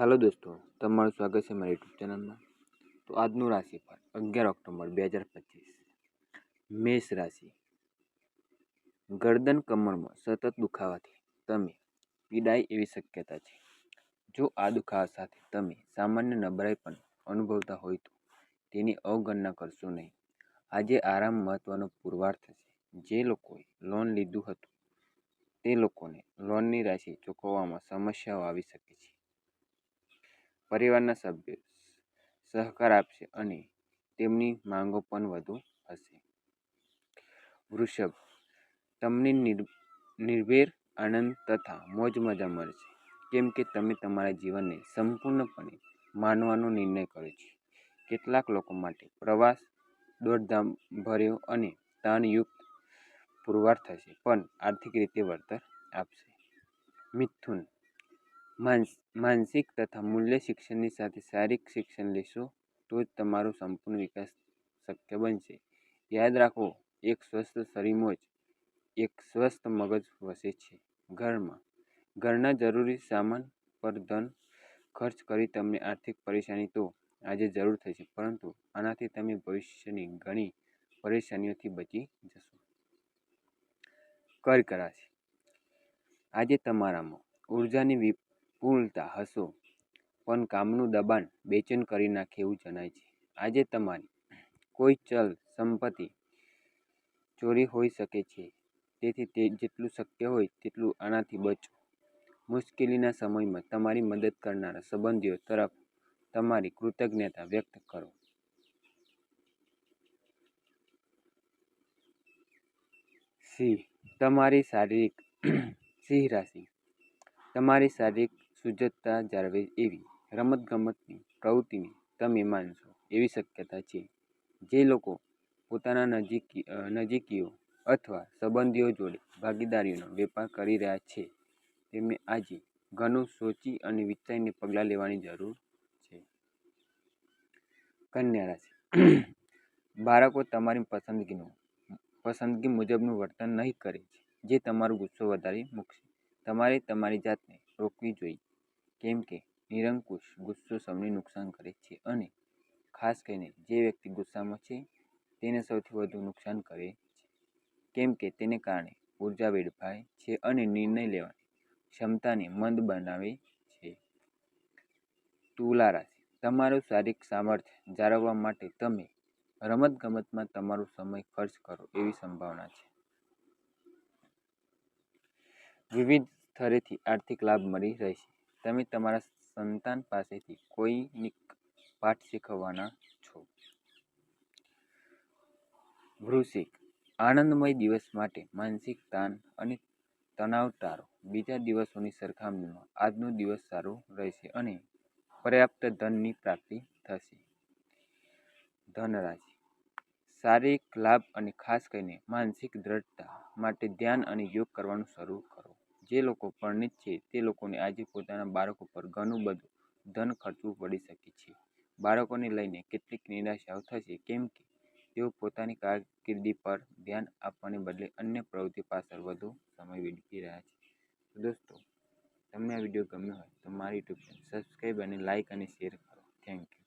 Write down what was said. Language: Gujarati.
હેલો દોસ્તો, તમારું સ્વાગત છે મારી યુટ્યુબ ચેનલમાં. તો આજનું રાશિફળ અગિયાર ઓક્ટોબર બે હજાર પચીસ. મેષ રાશિ. ગરદન કમરમાં સતત દુખાવાથી તમે પીડાય એવી શક્યતા છે. જો આ દુખાવા સાથે તમે સામાન્ય નબળાઈ પણ અનુભવતા હોય તો તેની અવગણના કરશો નહીં. આજે આરામ મહત્વનો પુરવાર થશે. જે લોકોએ લોન લીધું હતું, તે લોકોને લોનની રાશિ ચૂકવવામાં સમસ્યાઓ આવી શકે છે. પરિવારના સભ્યો સહકાર આપશે અને તેમની માંગો પણ વધુ હશે. વૃષભ, તમને નિર્ભેર આનંદ તથા મોજ મજા મળશે. કેમ કે તમે તમારા જીવનને સંપૂર્ણપણે માનવાનો નિર્ણય કર્યો છે. કેટલાક લોકો માટે પ્રવાસ, દોડધામ ભર્યો અને તાણયુક્ત પુરવાર થશે, પણ આર્થિક રીતે વળતર આપશે. મિથુન માનસિક તથા મૂલ્ય શિક્ષણની સાથે શારીરિક શિક્ષણ લેશો, તો જ તમારો સંપૂર્ણ વિકાસ શક્ય બનશે. યાદ રાખો, એક સ્વસ્થ શરીરમાં જ એક સ્વસ્થ મગજ વસે છે. ઘરમાં, ઘરના જરૂરી સામાન પર ધન ખર્ચ કરી તમને આર્થિક પરેશાની તો આજે જરૂર થશે, પરંતુ આનાથી તમે ભવિષ્યની ઘણી પરેશાનીઓથી બચી જશો. કર કરાશે આજે તમારામાં ઉર્જાની વિપુલતા હશો. પણ કામનું દબાણ બેચેન કરી નાખે એવું જણાય છે. આજે તમારી કોઈ ચલ સંપત્તિ ચોરી હોઈ શકે છે. તેથી તે જેટલું શક્ય હોય તેટલું આનાથી બચો. મુશ્કેલીના સમયમાં તમારી મદદ કરનારા સંબંધીઓ તરફ તમારી કૃતજ્ઞતા વ્યક્ત કરો. સિંહ તમારી શારીરિક સિંહ રાશિ. તમારી શારીરિક સુજ્જતા જાળવે એવી રમતગમતની પ્રવૃત્તિને તમે માનશો એવી શક્યતા છે. જે લોકો પોતાના નજીકી નજીકીઓ અથવા સંબંધીઓ જોડે ભાગીદારીનો વેપાર કરી રહ્યા છે, તેમને આજે ઘણું સોચી અને વિચારીને પગલાં લેવાની જરૂર છે. કન્યા રાશિ. બાળકો તમારી પસંદગીનું, પસંદગી મુજબનું વર્તન નહીં કરે છે. જે તમારો ગુસ્સો વધારી મૂકશે. તમારે તમારી જાતને રોકવી જોઈએ. કેમ કે નિરંકુશ ગુસ્સો સૌને નુકસાન કરે છે અને ખાસ કરીને જે વ્યક્તિ ગુસ્સામાં છે, તેને સૌથી વધુ નુકસાન કરે છે. કેમ કે તેને કારણે ઊર્જા વેડફાય છે અને નિર્ણય લેવાની ક્ષમતાને મંદ બનાવે છે. તુલા રાશિ. તમારું શારીરિક સામર્થ્ય જાળવવા માટે તમે રમતગમતમાં તમારો સમય ખર્ચ કરો એવી સંભાવના છે. વિવિધ સ્તરેથી આર્થિક લાભ મળી રહેશે. તમે તમારા સંતાન પાસેથી કોઈની પાઠ શીખવવાના છો? વૃશ્ચિક, આનંદમય દિવસ માટે માનસિક તાણ અને તણાવ ટાળો બીજા દિવસોની સરખામણીમાં આજનો દિવસ સારો રહેશે અને પર્યાપ્ત ધનની પ્રાપ્તિ થશે. ધનરાશિ, શારીરિક લાભ અને ખાસ કરીને માનસિક દ્રઢતા માટે ધ્યાન અને યોગ કરવાનું શરૂ કરો. જે લોકો પરણિત છે, તે લોકોને આજે પોતાના બાળકો પર ઘણું બધું ધન ખર્ચવું પડી શકે છે. બાળકોને લઈને કેટલીક નિરાશાઓ થશે, કેમ કે તેઓ પોતાની કારકિર્દી પર ધ્યાન આપવાને બદલે અન્ય પ્રવૃત્તિ પાછળ વધુ સમય વેડફી રહ્યા છે. દોસ્તો, તમને આ વીડિયો ગમ્યો હોય તો મારી યુટ્યુબ ચેનલ સબસ્ક્રાઈબ અને લાઇક અને શેર કરો. Thank you